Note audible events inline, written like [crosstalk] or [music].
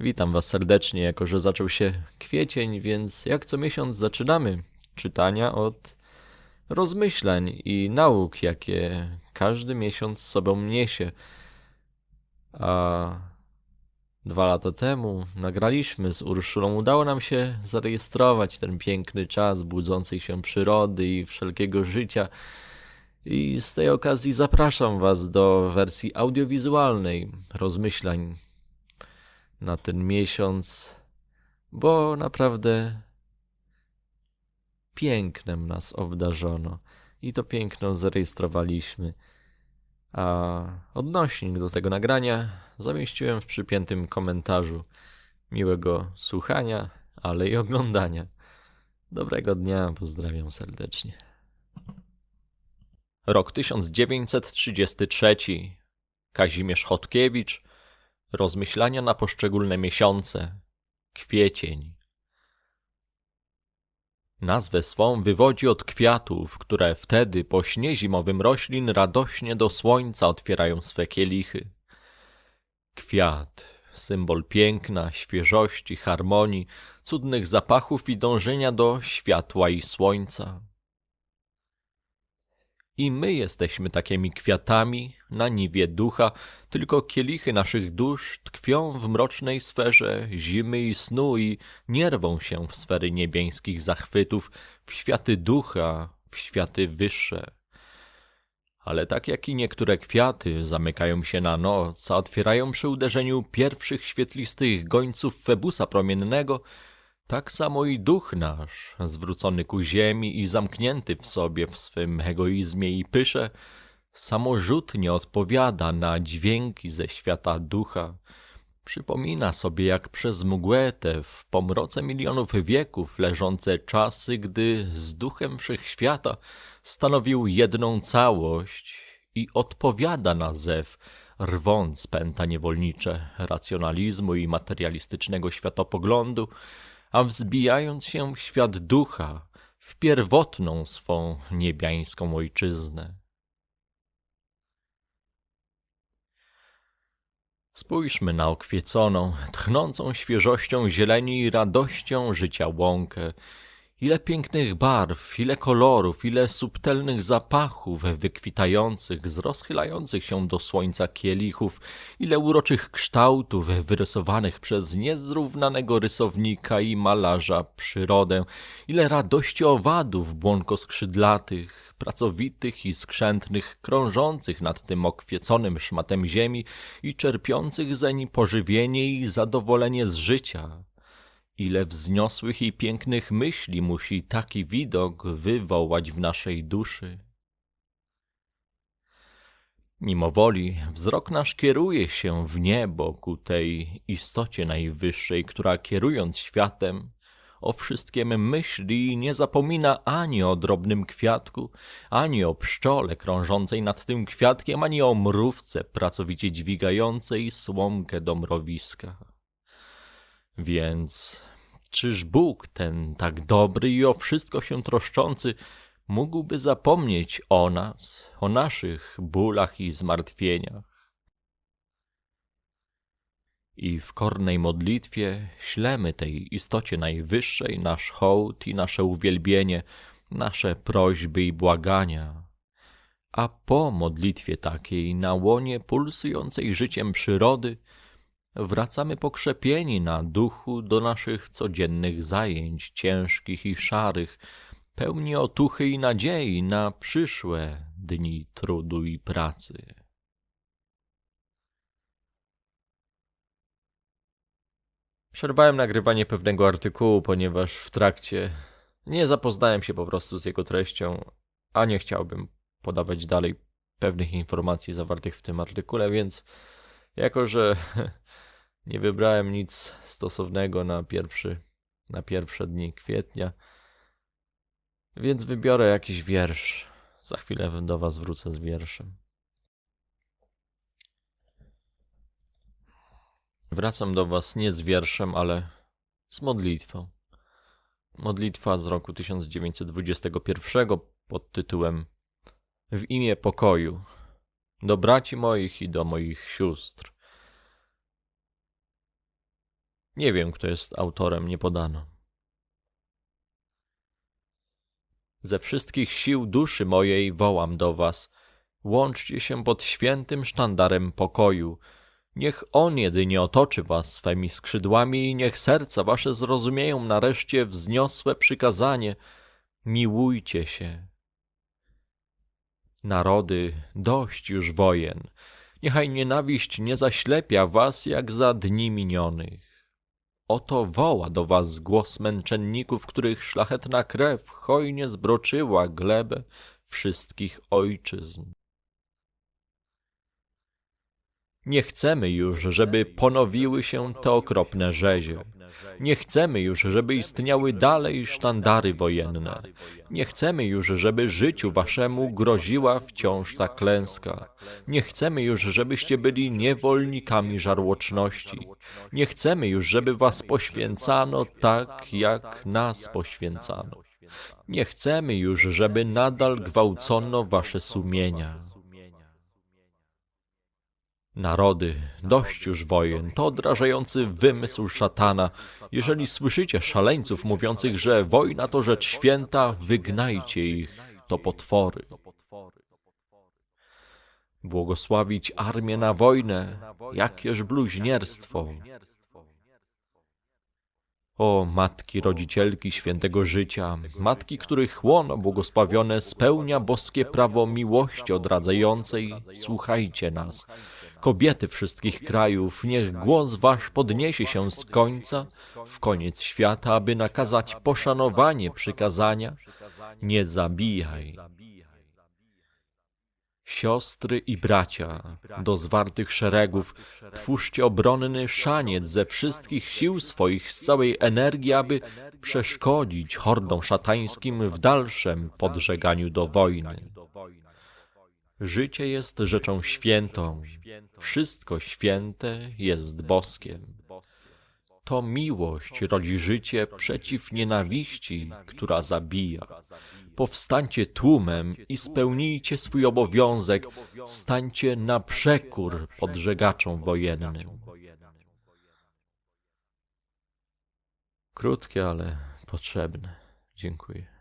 Witam Was serdecznie, jako że zaczął się kwiecień, więc jak co miesiąc zaczynamy czytania od rozmyślań i nauk, jakie każdy miesiąc z sobą niesie. A dwa lata temu nagraliśmy z Urszulą, udało nam się zarejestrować ten piękny czas budzącej się przyrody i wszelkiego życia. I z tej okazji zapraszam Was do wersji audiowizualnej rozmyślań na ten miesiąc, bo naprawdę pięknem nas obdarzono i to piękno zarejestrowaliśmy. A odnośnik do tego nagrania zamieściłem w przypiętym komentarzu. Miłego słuchania, ale i oglądania. Dobrego dnia, pozdrawiam serdecznie. Rok 1933. Kazimierz Chodkiewicz. Rozmyślania na poszczególne miesiące. Kwiecień. Nazwę swą wywodzi od kwiatów, które wtedy po śnie zimowym roślin radośnie do słońca otwierają swe kielichy. Kwiat, symbol piękna, świeżości, harmonii, cudnych zapachów i dążenia do światła i słońca. I my jesteśmy takimi kwiatami na niwie ducha, tylko kielichy naszych dusz tkwią w mrocznej sferze zimy i snu i nie rwą się w sfery niebiańskich zachwytów, w światy ducha, w światy wyższe. Ale tak jak i niektóre kwiaty zamykają się na noc, a otwierają przy uderzeniu pierwszych świetlistych gońców Febusa promiennego, tak samo i duch nasz, zwrócony ku ziemi i zamknięty w sobie w swym egoizmie i pysze, samorzutnie odpowiada na dźwięki ze świata ducha. Przypomina sobie, jak przez mgłę te w pomroce milionów wieków leżące czasy, gdy z duchem wszechświata stanowił jedną całość i odpowiada na zew, rwąc pęta niewolnicze racjonalizmu i materialistycznego światopoglądu, a wzbijając się w świat ducha, w pierwotną swą niebiańską ojczyznę. Spójrzmy na okwieconą, tchnącą świeżością zieleni i radością życia łąkę, Ile pięknych barw, ile kolorów, ile subtelnych zapachów wykwitających z rozchylających się do słońca kielichów, ile uroczych kształtów wyrysowanych przez niezrównanego rysownika i malarza przyrodę, ile radości owadów błonkoskrzydlatych, pracowitych i skrzętnych, krążących nad tym okwieconym szmatem ziemi i czerpiących zeń pożywienie i zadowolenie z życia Ile wzniosłych i pięknych myśli musi taki widok wywołać w naszej duszy. Mimowoli wzrok nasz kieruje się w niebo ku tej istocie najwyższej, która kierując światem o wszystkim myśli i nie zapomina ani o drobnym kwiatku, ani o pszczole krążącej nad tym kwiatkiem, ani o mrówce pracowicie dźwigającej słomkę do mrowiska. Więc czyż Bóg, ten tak dobry i o wszystko się troszczący, mógłby zapomnieć o nas, o naszych bólach i zmartwieniach? I w kornej modlitwie ślemy tej istocie najwyższej nasz hołd i nasze uwielbienie, nasze prośby i błagania. A po modlitwie takiej na łonie pulsującej życiem przyrody wracamy pokrzepieni na duchu do naszych codziennych zajęć, ciężkich i szarych, pełni otuchy i nadziei na przyszłe dni trudu i pracy. Przerwałem nagrywanie pewnego artykułu, ponieważ w trakcie nie zapoznałem się po prostu z jego treścią, a nie chciałbym podawać dalej pewnych informacji zawartych w tym artykule, więc jako że [laughs] Nie wybrałem nic stosownego na pierwszy, na pierwsze dni kwietnia, więc wybiorę jakiś wiersz. Za chwilę do Was wrócę z wierszem. Wracam do Was nie z wierszem, ale z modlitwą. Modlitwa z roku 1921 pod tytułem W imię pokoju do braci moich i do moich sióstr Nie wiem, kto jest autorem, nie podano. Ze wszystkich sił duszy mojej wołam do was. Łączcie się pod świętym sztandarem pokoju. Niech on jedynie otoczy was swymi skrzydłami i niech serca wasze zrozumieją nareszcie wzniosłe przykazanie. Miłujcie się. Narody, dość już wojen. Niechaj nienawiść nie zaślepia was jak za dni minionych. Oto woła do was głos męczenników, których szlachetna krew hojnie zbroczyła glebę wszystkich ojczyzn. Nie chcemy już, żeby ponowiły się te okropne rzezie. Nie chcemy już, żeby istniały dalej sztandary wojenne. Nie chcemy już, żeby życiu waszemu groziła wciąż ta klęska. Nie chcemy już, żebyście byli niewolnikami żarłoczności. Nie chcemy już, żeby was poświęcano tak, jak nas poświęcano. Nie chcemy już, żeby nadal gwałcono wasze sumienia. Narody, dość już wojen, to odrażający wymysł szatana. Jeżeli słyszycie szaleńców mówiących, że wojna to rzecz święta, wygnajcie ich, to potwory. Błogosławić armię na wojnę, jakież bluźnierstwo. O matki rodzicielki świętego życia, matki, których łono błogosławione spełnia boskie prawo miłości odradzającej, słuchajcie nas. Kobiety wszystkich krajów, niech głos wasz podniesie się z końca, w koniec świata, aby nakazać poszanowanie przykazania. Nie zabijaj. Siostry i bracia, do zwartych szeregów, twórzcie obronny szaniec ze wszystkich sił swoich, z całej energii, aby przeszkodzić hordom szatańskim w dalszym podżeganiu do wojny. Życie jest rzeczą świętą, wszystko święte jest boskiem. To miłość rodzi życie przeciw nienawiści, która zabija. Powstańcie tłumem i spełnijcie swój obowiązek, stańcie na przekór podżegaczom wojennym. Krótkie, ale potrzebne. Dziękuję.